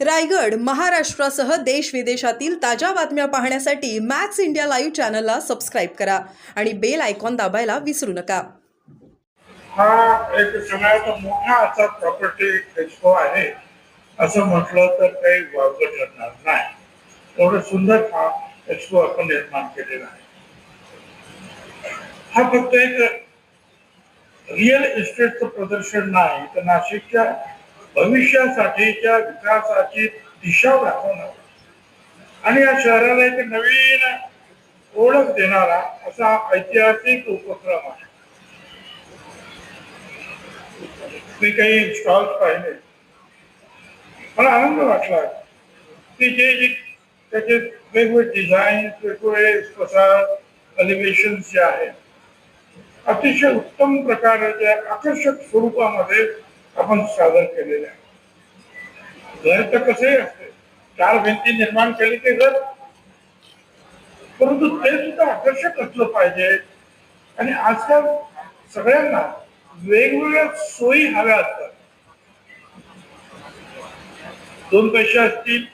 रायगड महाराष्ट्रासह देश विदेशातील ताज्या बातम्या पाहण्यासाठी मॅक्स इंडिया लाईव्ह चॅनलला सबस्क्राईब करा आणि बेल आयकॉन दाबायला विसरू नका. हा एक सगळ्यात मोठा असा प्रॉपर्टी एक्सपो आहे असं म्हटलं तर काही वावगं ठरणार नाही. एवढं सुंदर हा एक्सपो आपण निर्माण केलेला आहे. हा फक्त एक रिअल इस्टेटचं प्रदर्शन नाही तर नाशिकच्या भविष्यासाठीच्या विकासाची दिशा दाखवणार. आणि या शहराला एक नवीन ओळख देणारा असा ऐतिहासिक उपक्रम आहे. मी काही स्टॉल्स पाहिले. मला आनंद वाटला की जे जे त्याचे वेगवेगळे डिझाईन वेगवेगळे प्रसार एलिव्हेशन जे आहेत अतिशय उत्तम प्रकाराच्या आकर्षक स्वरूपामध्ये आपण सादर केलेले आहे. घर तर कसे असते? चार भिंती निर्माण केली ते घर. परंतु ते सुद्धा आकर्षक असलं पाहिजे. आणि आजकाल सगळ्यांना वेगवेगळ्या सोयी हव्या असतात. दोन पैसे असतील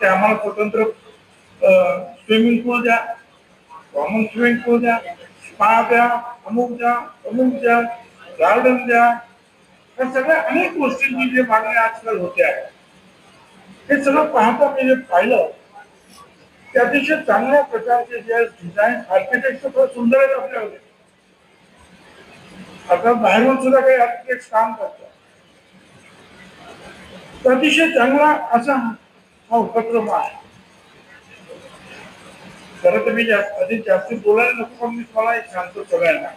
ते आम्हाला स्वतंत्र स्विमिंग पूल द्या. कॉमन स्विमिंग पूल द्या. स्पा द्या. अमुक द्या अमुक द्या. गार्डन द्या. या सगळ्या अनेक गोष्टींची जे मागणी आजकाल होते आहे हे सगळं पाहता मी जे पाहिलं ते अतिशय चांगल्या प्रकारचे जे डिझाईन आर्किटेक्ट फार सुंदर आहेत आपल्याकडे आता बाहेरून सुद्धा काही आर्किटेक्ट काम करतात. अतिशय चांगला असा हा उपक्रम आहे. खरं तर मी जास्त अधिक जास्त बोलायला नको पण मी तुम्हाला एक सांगतो सगळ्यांना.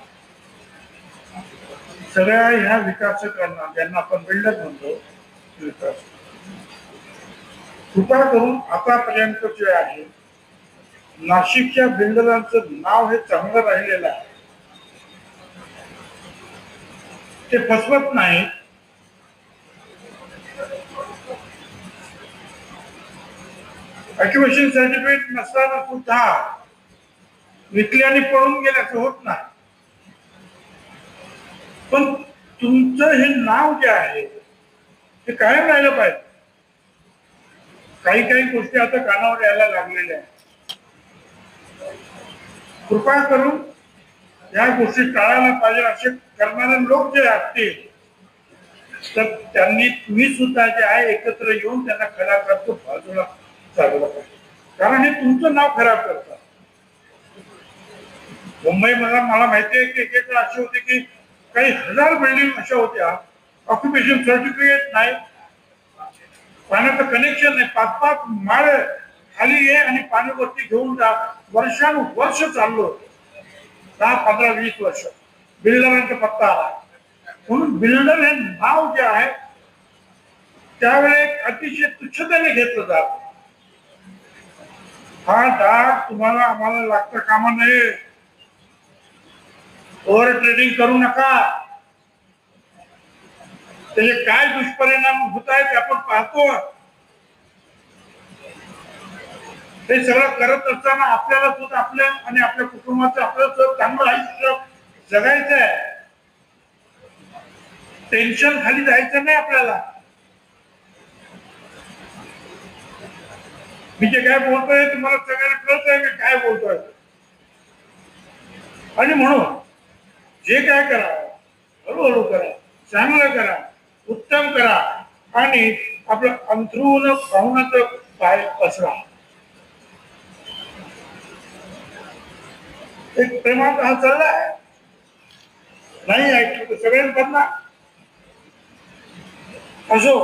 सगळ्या ह्या विकासकांना ज्यांना आपण बिल्डर म्हणतो विकास कृपा करून आतापर्यंत जे आहे. नाशिकच्या बिल्डरांचं नाव हे चांगलं राहिलेलं आहे. ते फसवत नाही ऑक्युपेशन सर्टिफिकेट नसताना सुद्धा विकल्याने आणि पळून गेल्याचं होत नाही. पण तुमचं हे नाव जे आहे ते कायम राहिलं पाहिजे. काही काही गोष्टी आता कानावर यायला लागलेल्या आहेत. कृपा करून या गोष्टी टाळायला पाहिजे असे करणारे लोक जे असतील तर त्यांनी तुम्ही सुद्धा जे आहे एकत्र येऊन त्यांना खराब करतो बाजूला चालवलं पाहिजे. कारण हे तुमचं नाव खराब करतात मुंबई मला मला माहिती आहे की एक एक अशी होती की काही हजार बिल्डिंग अशा होत्या. ऑक्युपेशन सर्टिफिकेट नाही. पाण्याचं कनेक्शन नाही. पाच पाच माळ खाली ये आणि पाणी वरती घेऊन जा. वर्षानुवर्ष चाललो. दहा पंधरा वीस वर्ष. बिल्डरांचा पत्ता आला. म्हणून बिल्डर हे नाव जे आहे त्यावेळेस अतिशय तुच्छतेने घेतलं जात. हा डाग तुम्हाला आम्हाला लागतं कामा नये. ओव्हर ट्रेडिंग करू नका. त्याचे काय दुष्परिणाम होत आहेत आपण पाहतो. हे सगळं करत असताना आपल्याला सुद्धा आपल्या आणि आपल्या कुटुंबाचं आपलं सुद्धा चांगलं आयुष्य जगायचं आहे. टेन्शन खाली जायचं नाही आपल्याला. मी जे काय बोलतोय तुम्हाला सगळ्यांना कळत आहे मी काय बोलतोय. आणि म्हणून जे काय करा हळूहळू करा चांगलं करा उत्तम करा आणि आपलं अंथरून पाहुणाचं बाहेर पसरा. एक प्रेमाचा हा चालला आहे नाही ऐकलं तर सगळ्यांकडनं असो.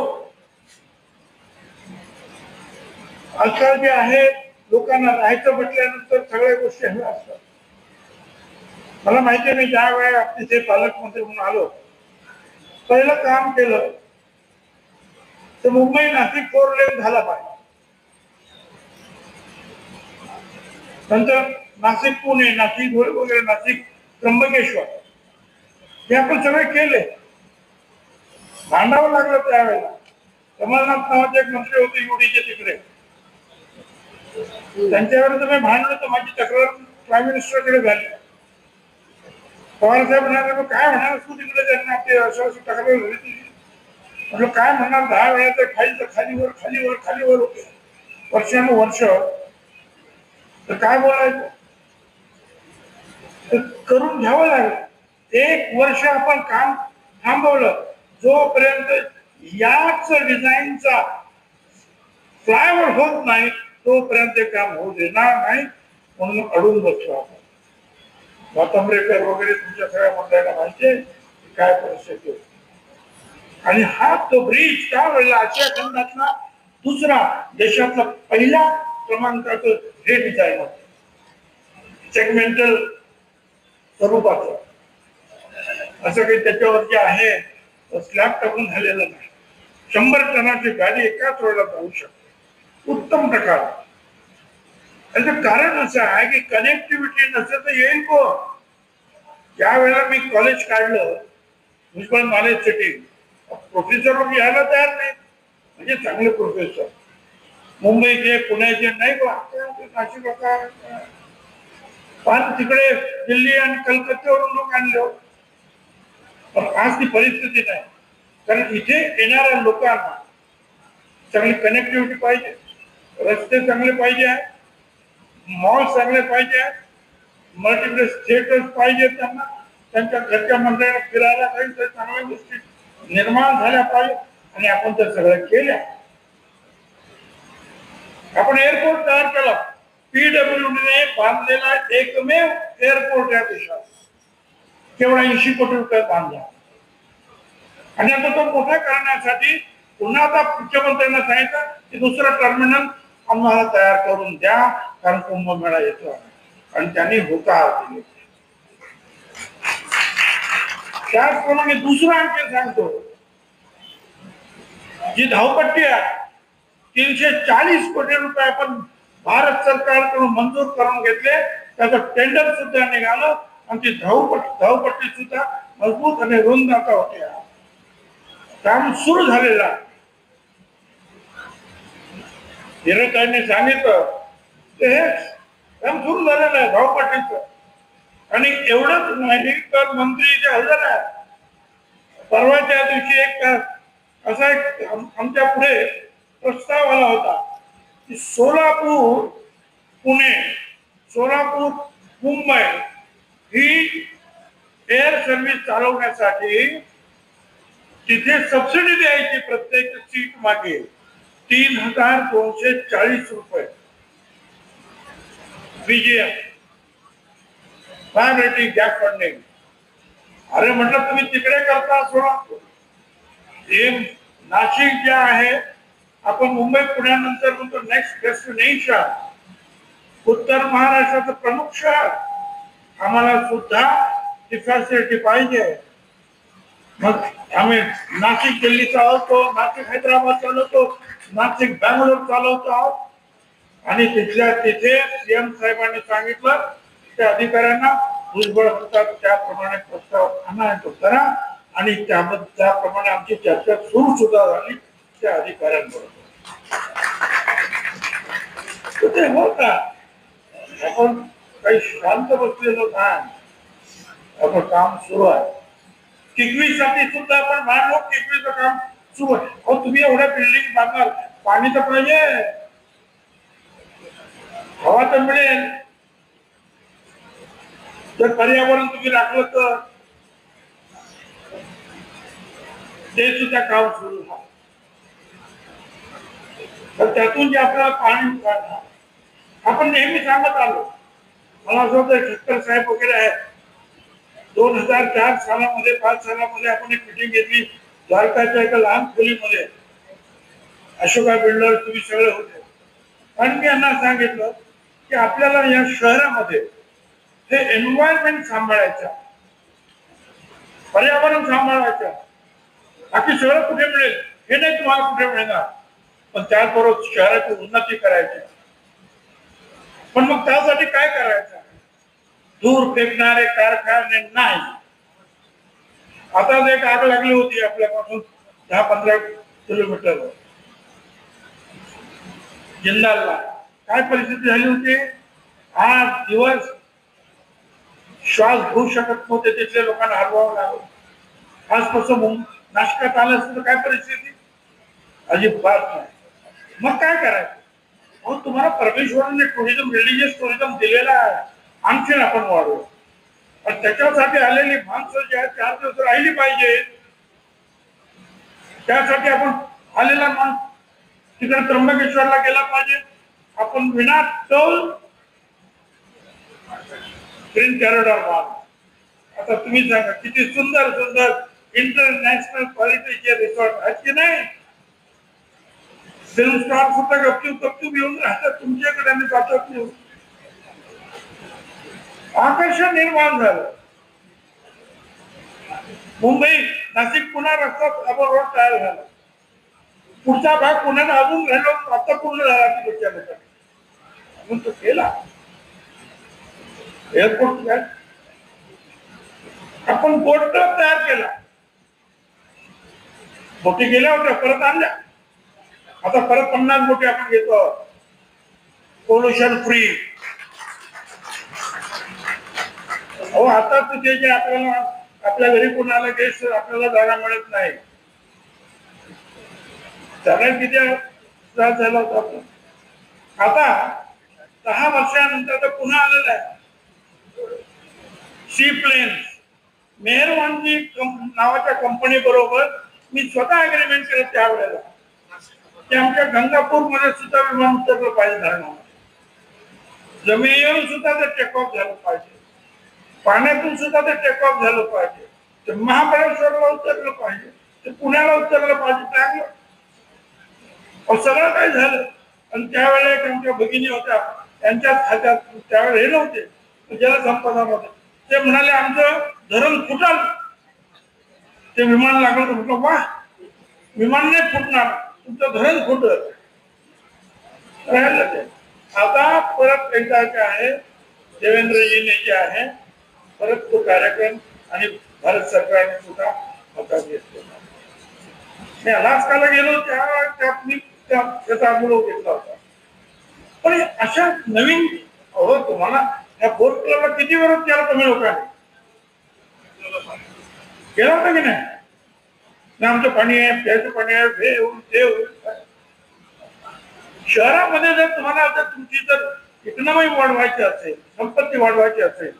आजकाल जे आहे लोकांना राहायचं म्हटल्यानंतर सगळ्या गोष्टी हव्या असतात. मला माहिती आहे मी ज्या वेळेला तिथे पालकमंत्री म्हणून आलो पहिलं काम केलं तर मुंबई नाशिक फोर लेन झाला पाहिजे नंतर नाशिक पुणे नाशिक वगैरे नाशिक त्र्यंबकेश्वर हे आपण सगळे केले. भांडावं लागलं त्यावेळेला. कमलनाथ नावाचे एक मंत्री होते युडीचे तिकडे. त्यांच्यावर मी भांडलं तर माझी तक्रार प्राईम मिनिस्टरकडे झाली. पवार साहेब म्हणाले "मग काय म्हणाल तू तिकडे त्यांना ते अशी तक्रार झाली तुझी म्हटलं काय म्हणणार दहा वेळा तर खाली तर खालीवर खालीवर खालीवर होते. वर्षानुवर्ष. तर काय बोलायचं? तर करून घ्यावं लागलं. एक वर्ष आपण काम थांबवलं जोपर्यंत याच डिझाईनचा फ्लायओव्हर होत नाही तोपर्यंत काम होऊ देणार नाही. म्हणून अडून बसलो आपण. वातंब्रेकर वगैरे तुमच्या सगळ्या मंडळाला माहिती आहे की काय परिस्थिती होती आणि हा तो ब्रिज त्यावेळेला आशिया खंडातला दुसरा देशातला पहिला क्रमांकाचं हे डिझाईन होत. सेगमेंटल स्वरूपाचं. असं काही त्याच्यावर जे आहे स्लॅब टाकून झालेलं नाही. शंभर टनाची गाडी एकाच वेळेला जाऊ शकते. उत्तम प्रकार. त्याचं कारण असं आहे की कनेक्टिव्हिटी नसेल तर येईल कोण? ज्या वेळेला मी कॉलेज काढलं. म्युन्सिपल नॉलेज सिटी प्रोफेसर यायला तयार नाही म्हणजे चांगले प्रोफेसर मुंबईचे पुण्याचे नाही बा. नाशिक पण तिकडे दिल्ली आणि कलकत्त्यावरून लोक आणले. पण आज ती परिस्थिती नाही. कारण इथे येणाऱ्या लोकांना चांगली कनेक्टिव्हिटी पाहिजे. रस्ते चांगले पाहिजे. आहे मॉल चांगले पाहिजे. मल्टिप्लेक्स थिएटर्स पाहिजे त्यांना. त्यांच्या घरच्या मंडळाला फिरायला पाहिजे चांगल्या गोष्टी निर्माण झाल्या पाहिजे. आणि आपण त्या सगळ्या केल्या आपण एअरपोर्ट तयार केला. पीडब्ल्यूडीने बांधलेला एकमेव एअरपोर्ट या देशात. केवळ ऐंशी कोटी रुपये बांधला. आणि आता तो मोठा करण्यासाठी पुन्हा आता मुख्यमंत्र्यांना सांगितलं की दुसरं टर्मिनल आम्हाला तयार करून द्या कारण कुंभमेळा येतो आणि त्यांनी होकार दिले. त्याचप्रमाणे दुसरं आणखी सांगतो. जी धावपट्टी आहे तीनशे चाळीस कोटी रुपये आपण भारत सरकारकडून मंजूर करून घेतले. त्याचं टेंडर सुद्धा निघालं आणि ती धावपट्टी धावपट्टी सुद्धा मजबूत आणि रुंद आता होते. काम सुरू झालेलं हिरकांनी सांगितलं ते हे काम सुरू झालेलं आहे धावपट्टीचं आणि एवढंच नाही तर मंत्री जे हजर आहे परवाच्या दिवशी एक असा एक आमच्या पुढे प्रस्ताव आला होता की सोलापूर पुणे सोलापूर मुंबई ही एअर सर्व्हिस चालवण्यासाठी तिथे सबसिडी द्यायची प्रत्येक सीट मागे. तीन हजार दोनशे चाळीस रुपये. बीजीएम प्रायोरिटी गॅप फंडिंग अरे म्हटलं तुम्ही तिकडे करता सोडा नाशिक जे आहे आपण मुंबई पुण्यानंतर म्हणतो नेक्स्ट डेस्टिनेशन उत्तर महाराष्ट्राचं प्रमुख शहर. आम्हाला सुद्धा ती फॅसिलिटी पाहिजे. मग आम्ही नाशिक दिल्ली चालवतो नाशिक हैदराबाद चालवतो नाशिक बँगलोर चालवतो. आहोत आणि तिथल्या तिथे सीएम साहेबांनी सांगितलं त्या अधिकाऱ्यांना भुजबळ होतात त्याप्रमाणे प्रस्ताव आणा करा. आणि त्यामध्ये त्याप्रमाणे आमची चर्चा सुरू सुद्धा झाली त्या अधिकाऱ्यांबरोबर. तर ते होता आपण काही शांत बसलेलो नाही. आपण काम सुरू आहे. किकवीसाठी सुद्धा आपण मानलो किकवीचं काम सुरू. आहे अहो तुम्ही एवढ्या बिल्डिंग बांधणार पाणी तर पाहिजे हवा तर मिळेल. जर पर्यावरण तुम्ही राखलं तर. ते सुद्धा काम सुरू झालं तर त्यातून जे आपल्याला पाणी काढणार आपण नेहमी सांगत आलो. मला असं वाटतं ठक्कर साहेब वगैरे आहेत. दोन हजार चार सालामध्ये पाच सालामध्ये आपण एक मिटिंग घेतली. द्वारकाच्या एका लहान खोलीमध्ये अशोका बिल्डर तुम्ही सगळे होते. आणि मी यांना सांगितलं की आपल्याला या शहरामध्ये हे एन्व्हायरमेंट सांभाळायचं पर्यावरण सांभाळायचं बाकी सगळं कुठे मिळेल? हे नाही तुम्हाला कुठे मिळणार. पण त्याचबरोबर शहराची उन्नती करायची. पण मग त्यासाठी काय करायचं? दूर फेकणारे कारखाने नाही. आता एक आग लागली होती आपल्यापासून दहा पंधरा किलोमीटर जिंदालला. काय परिस्थिती झाली होती? आठ दिवस श्वास घेऊ शकत नव्हते तिथल्या लोकांना हरवावं लागलं. आजपासून नाशकात आलं असतं तर काय परिस्थिती? अजिबात नाही. मग काय करायचं? मग तुम्हाला परमेश्वराने टुरिझम रिलिजियस टुरिझम दिलेला आहे. आणखीन आपण वाढवू. त्याच्यासाठी आलेली माणसं जी आहेत चार दिवस राहिली पाहिजे. त्यासाठी आपण आलेला माणूस तिकडे त्र्यंबकेश्वरला गेला पाहिजे. आपण विना टोल ग्रीन कॉरिडॉर मार आता तुम्ही सांगा किती सुंदर सुंदर इंटरनॅशनल क्वालिटीचे रिसॉर्ट आहेत की नाही? फिल्म स्टार सुद्धा गपचूप गपचूप येऊन राहतात तुमच्याकडे आणि पाठवत येऊन आकर्षण निर्माण झालं. मुंबई नाशिक पुन्हा रस्ता आपण रोड तयार झाला. पुढचा भाग पुण्याने अजून राहिलो आता पूर्ण झाला की म्हणून तो केला. एअरपोर्ट आपण बोट तयार केला. बोटी गेल्या होत्या परत आणल्या. आता परत पन्नास बोटी आपण घेतो. पोल्युशन फ्री अहो आता तुझे जे आपल्याला आपल्या घरी कोणाला गेस्ट आपल्याला जागा मिळत नाही. त्याला किती त्रास झाला होता. आपला. आता दहा वर्षानंतर तर पुन्हा आलेला आहे. सी प्लेन मेहरवानजी नावाच्या कंपनी बरोबर मी स्वतः अग्रीमेंट केलं त्यावेळेला. की आमच्या गंगापूरमध्ये सुद्धा विमान उतरलं पाहिजे धरणावर जमिनीवर सुद्धा ते टेकऑफ झालं पाहिजे. पाण्यातून सुद्धा ते टेक ऑफ झालं पाहिजे. ते महाबळेश्वरला उतरलं पाहिजे. ते पुण्याला उतरलं पाहिजे. चांगलं. सगळं काय झालं. आणि त्यावेळेला एक आमच्या भगिनी होत्या. त्यांच्याच हातात त्यावेळेला हे नव्हते. जलसंपदामध्ये ते म्हणाले आमचं धरण फुटल. ते विमान लागलं. तर म्हटलं वा विमान नाही फुटणार. तुमचं धरण फुटल. राहिलं ते. आता परत एकदा काय आहे देवेंद्रजीने जे आहे परत तो कार्यक्रम आणि भारत सरकारने सुद्धा हातात घेतला मी अलास्काला गेलो त्या त्यात मी त्याचा अनुभव घेतला होता. पण अशा नवीन अहो तुम्हाला या फोर्थ क्लबला किती त्याला केला तुम्ही लोकांनी? केला होता की नाही? नाही, आमचं पाणी आहे प्यायचं पाणी आहे हे होईल ते होईल. शहरामध्ये जर तुम्हाला जर तुमची जर इकॉनॉमी वाढवायची असेल संपत्ती वाढवायची असेल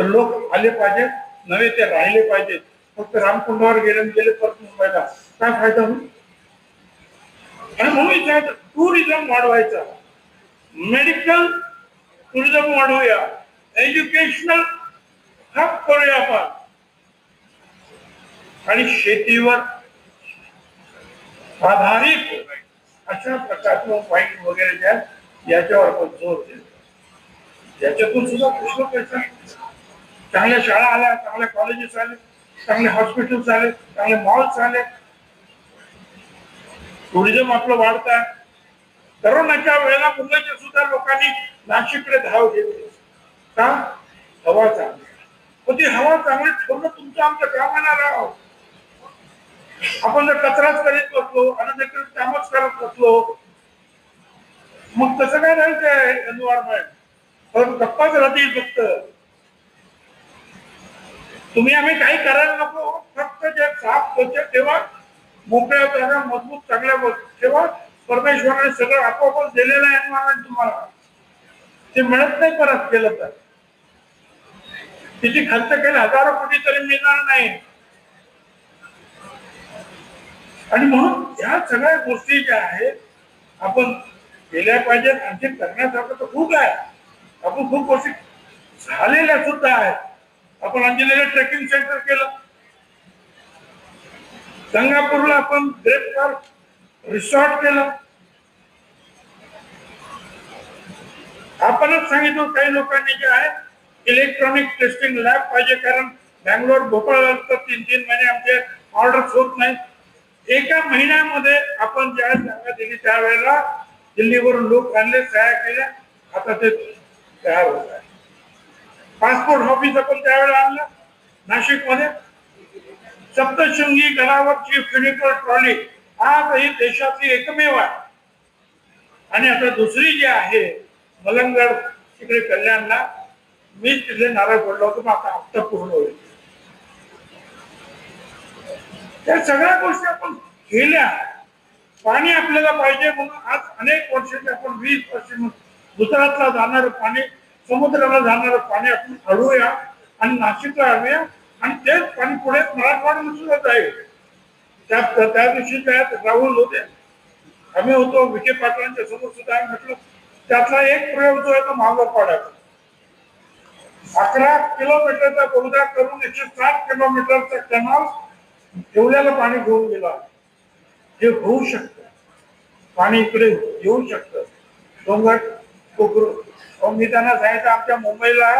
तर लोक आले पाहिजेत नव्हे ते राहिले पाहिजेत. फक्त रामकुंडावर गेले गेले परत मुंबईला. काय फायदा होईल आणि म्हणून विचारायचं टुरिझम वाढवायचा. मेडिकल टुरिझम वाढवूया. एज्युकेशनल हब करूया आपण. आणि शेतीवर आधारित अशा प्रकारचं वाईट वगैरे ज्या याच्यावर आपण जोर देतो याच्यातून सुद्धा पुष्कळ पैसा चांगल्या शाळा आल्या चांगल्या कॉलेजेस आले चांगले हॉस्पिटल्स आले चांगले मॉल्स आले टुरिझम आपलं वाढत आहे. करोनाच्या वेळेला मुंबईच्या सुद्धा लोकांनी नाशिककडे धाव घेतली. का? हवा चांगली. पण ती हवा चांगली ठेवणं तुमचं आमचं काम येणार आहोत आपण जर कचराच करीत बसलो अनधिकृत कामच करत बसलो मग कसं काय राहायचं एन्व्हायरमेंट पण गप्पाच राहतील फक्त. तुम्ही आम्ही काही करायला नको. फक्त जे साफ स्वच्छ ठेवा. मोकळ्या जागा मजबूत चांगल्या ठेवा. परमेश्वराने सगळं आपोआपच दिलेलं आहे एन्व्हायरमेंट तुम्हाला ते मिळत नाही परत केलं तर. तिची खर्च केले हजारो कोटी तरी मिळणार नाही. आणि म्हणून ह्या सगळ्या गोष्टी ज्या आहेत आपण केल्या पाहिजेत. आणखी करण्यासारखं तर खूप आहे. आपण खूप गोष्टी झालेल्या सुद्धा आहेत. आपण अंजनेला ट्रेकिंग सेंटर केलं. गंगापूरला आपण ग्रेट पार्क रिसॉर्ट केलं. आपणच सांगितलं काही लोकांनी जे आहे इलेक्ट्रॉनिक टेस्टिंग लॅब पाहिजे कारण बँगलोर भोपाळ तर तीन तीन महिने आमचे ऑर्डर होत नाही एका महिन्यामध्ये आपण ज्या जागा दिली त्यावेळेला दिल्लीवरून लोक आणले तयार केल्या आता ते तयार होत आहे. पासपोर्ट ऑफिस आपण त्यावेळेला आणलं. नाशिकमध्ये. सप्तशृंगी गडावरची फिनिकल ट्रॉली आजही देशातली एकमेव आहे. आणि आता दुसरी जी आहे मलंगड तिकडे कल्याणला मी तिथे नारळ पडलो होतो मग आता हप्ता पूर्ण होईल. त्या सगळ्या गोष्टी आपण केल्या. पाणी आपल्याला पाहिजे म्हणून आज अनेक वर्षाचे आपण वीस वर्ष गुजरातला जाणारं पाणी समुद्राला जाणारं पाणी आपण अडवूया आणि नाशिकला आणूया. आणि तेच पाणी पुढे मराठवाड्याला सुद्धा जाईल. त्या त्या दिवशी त्यात राहुल होते. आम्ही होतो विखे पाटलांच्या समोर सुद्धा आम्ही म्हटलं त्यातला एक प्रयोग जो आहे तो महागडपाड्याचा अकरा किलोमीटरचा बोगदा करून एकशे साठ किलोमीटरचा कॅनॉल ठेवल्याला पाणी घेऊन गेला. हे होऊ शकतं. पाणी इकडे येऊ शकतं. डोंगर कोकरू मी त्यांना सांगितलं आमच्या मुंबईला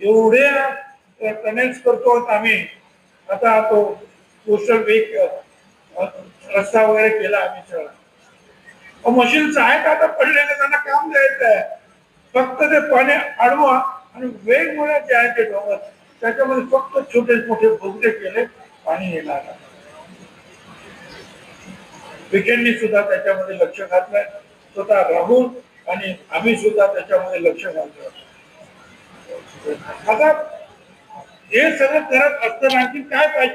एवढे कनेक्ट करतो आम्ही. आता तो कोस्टल वेक रस्ता वगैरे केला आम्ही सगळा. मशीन आहेत आता पडलेले त्यांना काम द्यायचं आहे. फक्त ते पाणी अडवा आणि वेगवेगळ्या जे आहे ते डोंगर त्याच्यामध्ये फक्त छोटे मोठे बोगदे केले पाणी येणार विकेंडनी सुद्धा त्याच्यामध्ये लक्ष घातलंय. स्वतः राहून आणि आम्ही सुद्धा त्याच्यामध्ये लक्ष घालतो. आता हे सगळं करत असताना आणखी काय पाहिजे?